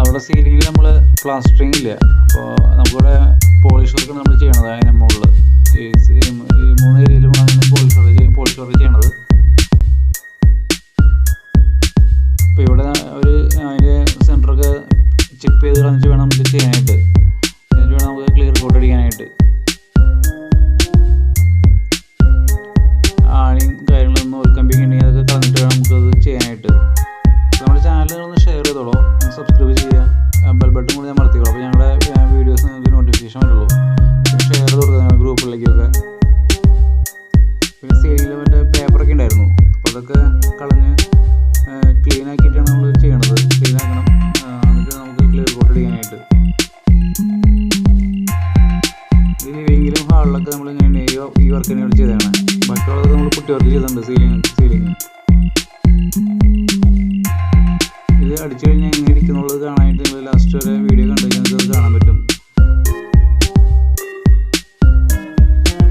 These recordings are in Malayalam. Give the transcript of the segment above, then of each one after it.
അവിടെ സീലിംഗിൽ നമ്മൾ പ്ലാസ്റ്ററിങ് ഇല്ല അപ്പോൾ നമുക്കിവിടെ പോളിഷ് വർക്ക് നമ്മൾ ചെയ്യണത് അതിന്റെ മുകളിൽ ഈ മൂന്ന് ഏരിയയിലും അങ്ങനെ പോളിഷ് വർക്ക് പോളിഷ് വർക്ക് ചെയ്യണത്. അപ്പോൾ ഇവിടെ ഒരു അതിന്റെ സെന്ററൊക്കെ ചിപ്പ് ചെയ്ത് കളഞ്ഞിട്ട് വേണം നമുക്ക് ചെയ്യാനായിട്ട്. ഒന്ന് ഷെയർ ചെയ്തോളൂ. സബ്സ്ക്രൈബ് ചെയ്യുക. ബെൽ ബട്ടൺ കൂടി ഞാൻ മറത്തിക്കോളൂ. അപ്പോൾ ഞങ്ങളുടെ വീഡിയോസ് നിങ്ങൾക്ക് നോട്ടിഫിക്കേഷൻ വരുള്ളൂ. ഷെയർ ചെയ്ത് കൊടുക്കുക ഗ്രൂപ്പിലേക്കൊക്കെ പിന്നെ സെയിലിൽ മറ്റേ പേപ്പറൊക്കെ ഉണ്ടായിരുന്നു. അപ്പോൾ അതൊക്കെ കളഞ്ഞ് ക്ലീൻ ആക്കിയിട്ടാണ് നമ്മൾ ചെയ്യണത്. ക്ലീൻ ആക്കണം. എന്നിട്ട് നമുക്ക് ക്ലിയർ കോട്ട് അടിക്കാനായിട്ട്. ഇനി വെങ്കിലും ഹാളിലൊക്കെ നമ്മൾ ഇങ്ങനെ ഈ വർക്ക് തന്നെ ചെയ്തതാണ്. ബാക്കിയുള്ളത് നമ്മൾ കുട്ടി വർക്ക് ചെയ്തിട്ടുണ്ട്. സീലിംഗ് അടിച്ചു കഴിഞ്ഞാൽ എങ്ങനെ ഇരിക്കുന്നുള്ളത് കാണാനായിട്ട് നിങ്ങൾ ലാസ്റ്റ് വരെ വീഡിയോ കണ്ടു കഴിഞ്ഞാൽ നിങ്ങൾക്ക് കാണാൻ പറ്റും.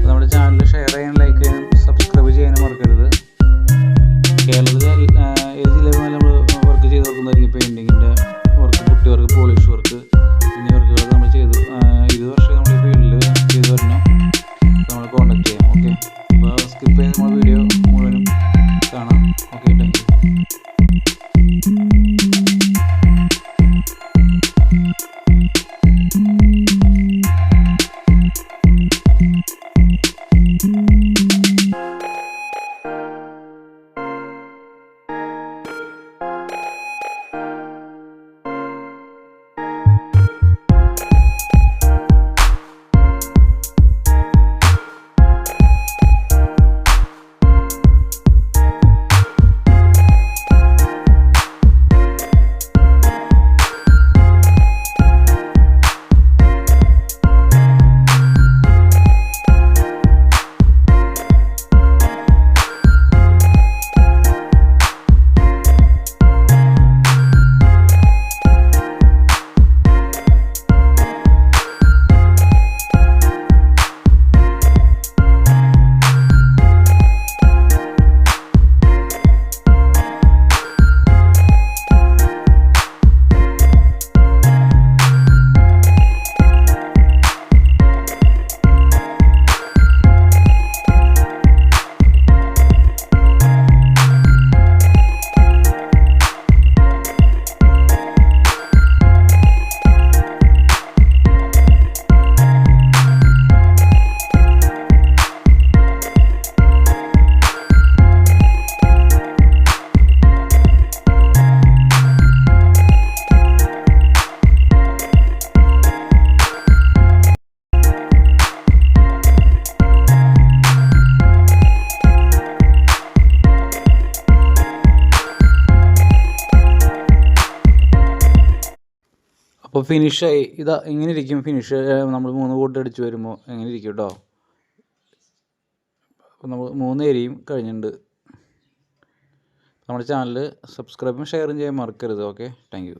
നമ്മുടെ ചാനൽ ഷെയർ ചെയ്യാനും ലൈക്ക് ചെയ്യാനും സബ്സ്ക്രൈബ് ചെയ്യാനും മറക്കരുത്. കേരളത്തിലെ ആ, ഏത് ജില്ലയിൽ നമ്മൾ വർക്ക് ചെയ്ത് നോക്കുന്നതായിരിക്കും. പെയിന്റിങ്ങിന്റെ വർക്ക് കുട്ടി വർക്ക് പോളിഷ് വർക്ക് എന്നീ വർക്കുകളൊക്കെ നമ്മൾ ചെയ്തു ഇരുപത് വർഷം നമ്മൾ ഈ ഫീൽഡിൽ ചെയ്തു വരണം നമ്മൾ കോൺടാക്ട് ചെയ്യാം. ഓക്കെ അപ്പോൾ സ്കിപ്പ് ചെയ്ത് നമ്മൾ വീഡിയോ മുഴുവനും കാണാം. ഓക്കെ താങ്ക് യു അപ്പോൾ ഫിനിഷായി ഇതാ ഇങ്ങനെ ഇരിക്കും ഫിനിഷ് നമ്മൾ മൂന്ന് കൂട്ടം അടിച്ച് വരുമ്പോൾ എങ്ങനെ ഇരിക്കും കേട്ടോ അപ്പോൾ നമ്മൾ മൂന്ന് ഏരിയയും കഴിഞ്ഞിട്ടുണ്ട് നമ്മുടെ ചാനൽ സബ്സ്ക്രൈബും ഷെയറും ചെയ്യാൻ മറക്കരുത് ഓക്കെ താങ്ക്